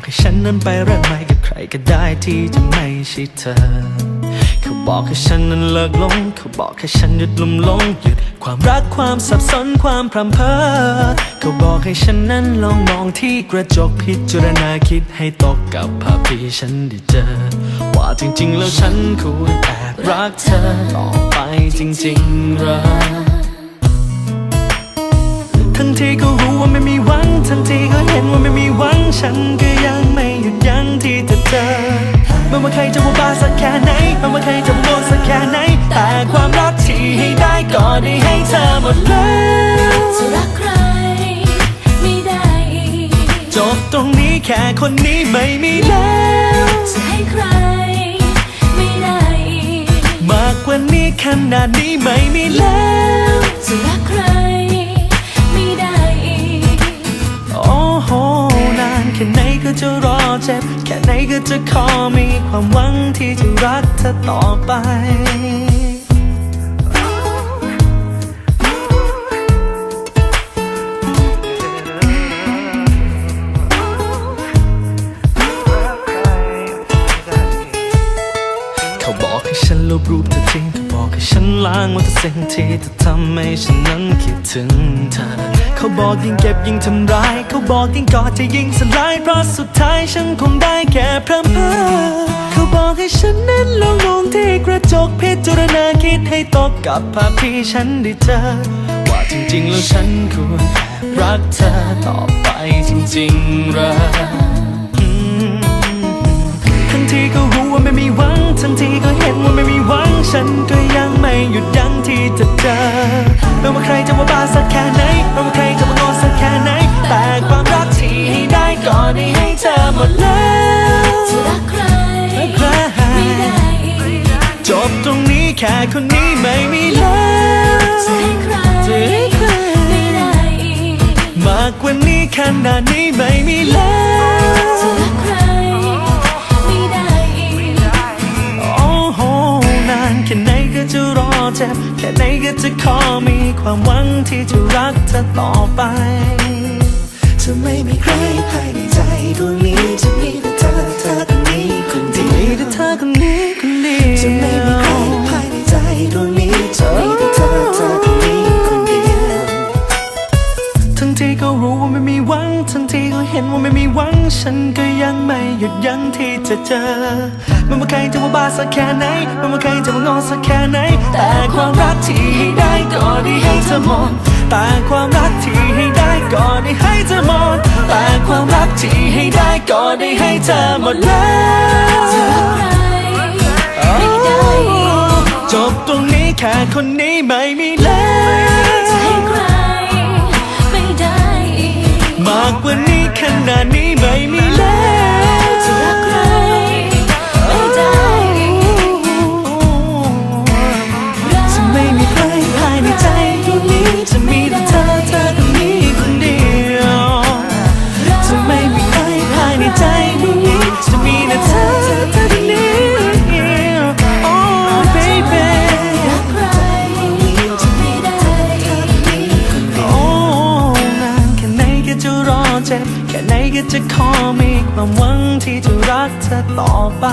อกให้ฉันนั้นไปเริ่มใหม่กับใครก็ได้ที่จะไม่ใช่เธอ เขาบอกให้ฉันนั้นเลิกลง เขาบอกให้ฉันหยุดลุ่มหลงหยุดความรักความสับสนความพรำเพอเขาบอกให้ฉันนั้นลองมองที่กระจกพิจารณาคิดให้ตกกับภาพที่ฉันได้เจอ ว่าจริง ๆ แล้วฉันควรแอบรักเธอต่อไปจริงๆหรอทั้งที่ก็รู้ว่าไม่มีวัง ทั้งที่ก็เห็นว่าไม่มีหวังฉันก็ยังไม่หยุดยั้งที่จะเจอไม่ว่าใครจะว่าบ้าสักแค่ไหนไม่ว่าใครจะว่าโง่สักแค่ไหน แต่ความรักที่ให้ได้ก็ได้ให้เธอหมดแล้วจะรักใครไม่ได้จบตรงนี้แค่คนนี้ไม่มีแล้วจะให้ใครไม่ได้มากกว่านี้ขนาดนี้ไม่มีแล้วจะรักใคร ก็จะรอเจ็บ แค่ไหนก็จะขอมีความหวังที่จะรักเธอต่อไปเขาบอกให้ฉันลบรูปเธอทิ้ง ให้ฉันล้างมันแต่สิ่งที่เธอทำให้ฉันนั้นคิดถึงเธอ เขาบอกยิ่งเก็บยิ่งทำร้าย เขาบอกยิ่งกอดจะยิ่งสลายเพราะสุดท้ายฉันคงได้แค่พร่ำเพ้อเขาบอกให้ฉันนั้นลองมองที่กระจกพิจารณาคิดให้ตกกับภาพที่ฉันได้เจอ ว่าจริงๆแล้วฉันควรแอบรักเธอต่อไปจริงๆหรอทั้งที่ก็รู้ว่าไม่มีหวัง ทั้งที่ก็เห็นว่าไม่มีหวังฉันก็ แต่ความรักที่ให้ได้ก็ได้ให้เธอหมดแล้วจะรักใครไม่ได้อีกจบตรงนี้แค่คนนี้ไม่มีแล้วจะให้ใครไม่ได้อีกมากกว่านี้ขนาดนี้ไม่มีแล้วจะรักใครไม่ได้อีกโอ้โหนานแค่ไหนก็จะรอเจ็บแค่ไหนก็จะขอมีความหวังที่จะรักเธอต่อไป จะไม่มีใครภายในใจดวงนี้จะมีแต่เธอเธอคนนี้คนเดีมียวแต่เธอคนนี้คนเดียวจะไม่มีใครภายในใจดวงนี้จะมีแต่เธอเธอคนนี้คนเดียวทั้งที่ก็รู้ว่าไม่มีหวัง ทั้งที่ก็เห็นว่าไม่มีหวัง ฉันก็ยังไม่หยุดยั้งที่จะเจอไม่ว่าใครจะว่าบ้าสักแค่ไหนไม่ว่าใครจะว่างอสักแค่ไหน แต่ความรักที่ให้ได้ก็ได้ให้เธอหมดแต่ความรักที่ให้ได้ ก็ได้ให้เธอหมด แต่ความรักที่ให้ได้ก็ได้ให้เธอหมดแล้วจะรักใครไม่ได้อีกจบตรงนี้แค่คนนี้ไม่มีแล้วจะให้ใครไม่ได้อีกมากกว่านี้ขนาดนี้ไม่มี จะขอมีความหวังที่จะรักเธอต่อไป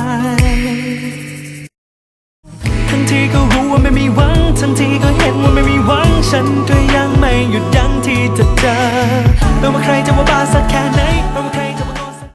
ทั้งที่ก็รู้ว่าไม่มีหวัง ทั้งที่ก็เห็นว่าไม่มีหวัง ฉันก็ยังไม่หยุดยั้งที่จะเจอไม่ว่าใครจะว่า